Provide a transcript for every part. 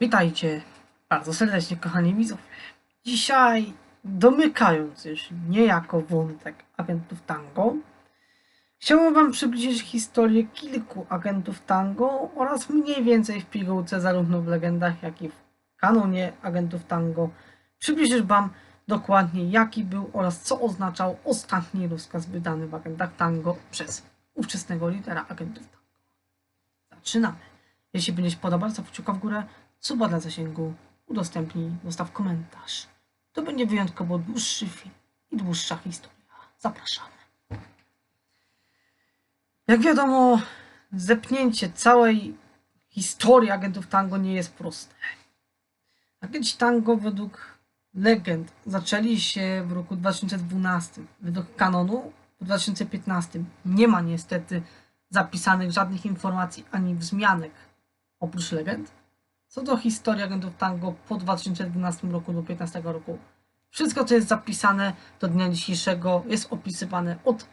Witajcie bardzo serdecznie, kochani widzowie. Dzisiaj, domykając już niejako wątek agentów Tango, chciałbym Wam przybliżyć historię kilku agentów Tango oraz mniej więcej w pigułce, zarówno w legendach, jak i w kanonie agentów Tango. Przybliżysz Wam dokładnie, jaki był oraz co oznaczał ostatni rozkaz wydany w agentach Tango przez ówczesnego lidera agentów Tango. Zaczynamy. Jeśli będzie się to kciuka w górę, suba dla zasięgu, udostępnij, zostaw komentarz. To będzie wyjątkowo dłuższy film i dłuższa historia. Zapraszamy. Jak wiadomo, zepnięcie całej historii agentów Tango nie jest proste. Agenci Tango według legend zaczęli się w roku 2012. Według kanonu w 2015 nie ma niestety zapisanych żadnych informacji ani wzmianek oprócz legend. Co do historii agentów Tango po 2012 roku do 2015 roku, wszystko co jest zapisane do dnia dzisiejszego jest opisywane od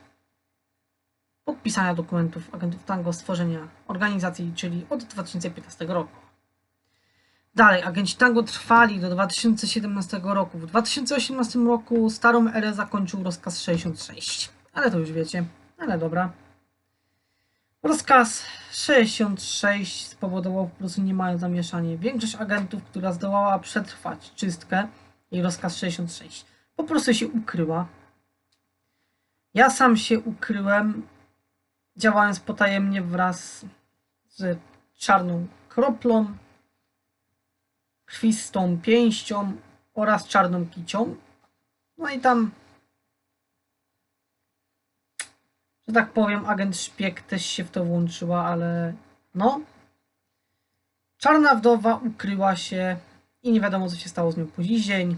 podpisania dokumentów agentów Tango, stworzenia organizacji, czyli od 2015 roku. Dalej, agenci Tango trwali do 2017 roku. W 2018 roku starą erę zakończył rozkaz 66. Ale to już wiecie, ale dobra. Rozkaz 66 spowodował po prostu niemałe zamieszanie. Większość agentów, która zdołała przetrwać czystkę i rozkaz 66, po prostu się ukryła. Ja sam się ukryłem, działając potajemnie wraz z czarną kroplą, krwistą pięścią oraz czarną kicią. No i tam że tak powiem, agent szpieg też się w to włączyła, ale no. Czarna wdowa ukryła się i nie wiadomo, co się stało z nią później.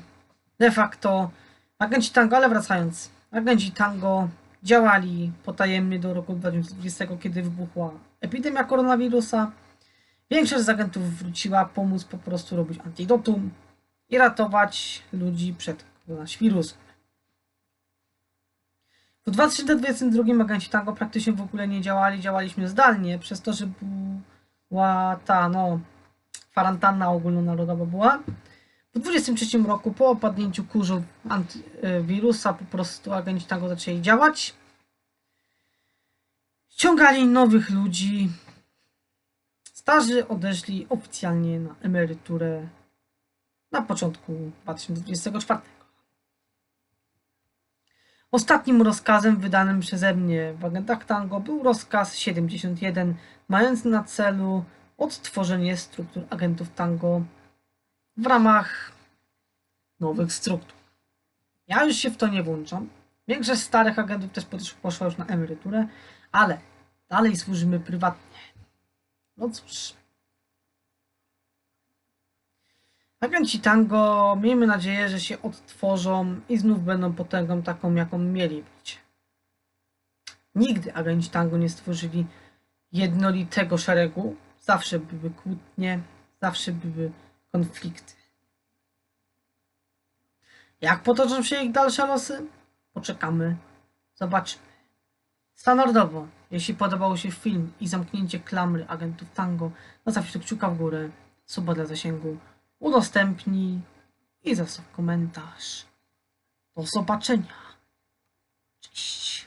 De facto agenci Tango, ale wracając, agenci Tango działali potajemnie do roku 2020, kiedy wybuchła epidemia koronawirusa. Większość z agentów wróciła pomóc po prostu robić antidotum i ratować ludzi przed koronawirusem. W 2022 agenci Tango praktycznie w ogóle nie działali, działaliśmy zdalnie, przez to, że była ta, no, kwarantanna ogólnonarodowa była. W 2023 roku, po opadnięciu kurzu antywirusa, po prostu agenci Tango zaczęli działać. Ściągali nowych ludzi. Starzy odeszli oficjalnie na emeryturę na początku 2024. Ostatnim rozkazem wydanym przeze mnie w agentach Tango był rozkaz 71, mający na celu odtworzenie struktur agentów Tango w ramach nowych struktur. Ja już się w to nie włączam. Większość starych agentów też poszła już na emeryturę, ale dalej służymy prywatnie. No cóż. Agenci Tango, miejmy nadzieję, że się odtworzą i znów będą potęgą taką, jaką mieli być. Nigdy agenci Tango nie stworzyli jednolitego szeregu. Zawsze były kłótnie, zawsze były konflikty. Jak potoczą się ich dalsze losy? Poczekamy, zobaczymy. Standardowo, jeśli podobał się film i zamknięcie klamry agentów Tango, zostawcie kciuka w górę, suba dla zasięgu, udostępnij i zostaw komentarz. Do zobaczenia. Cześć.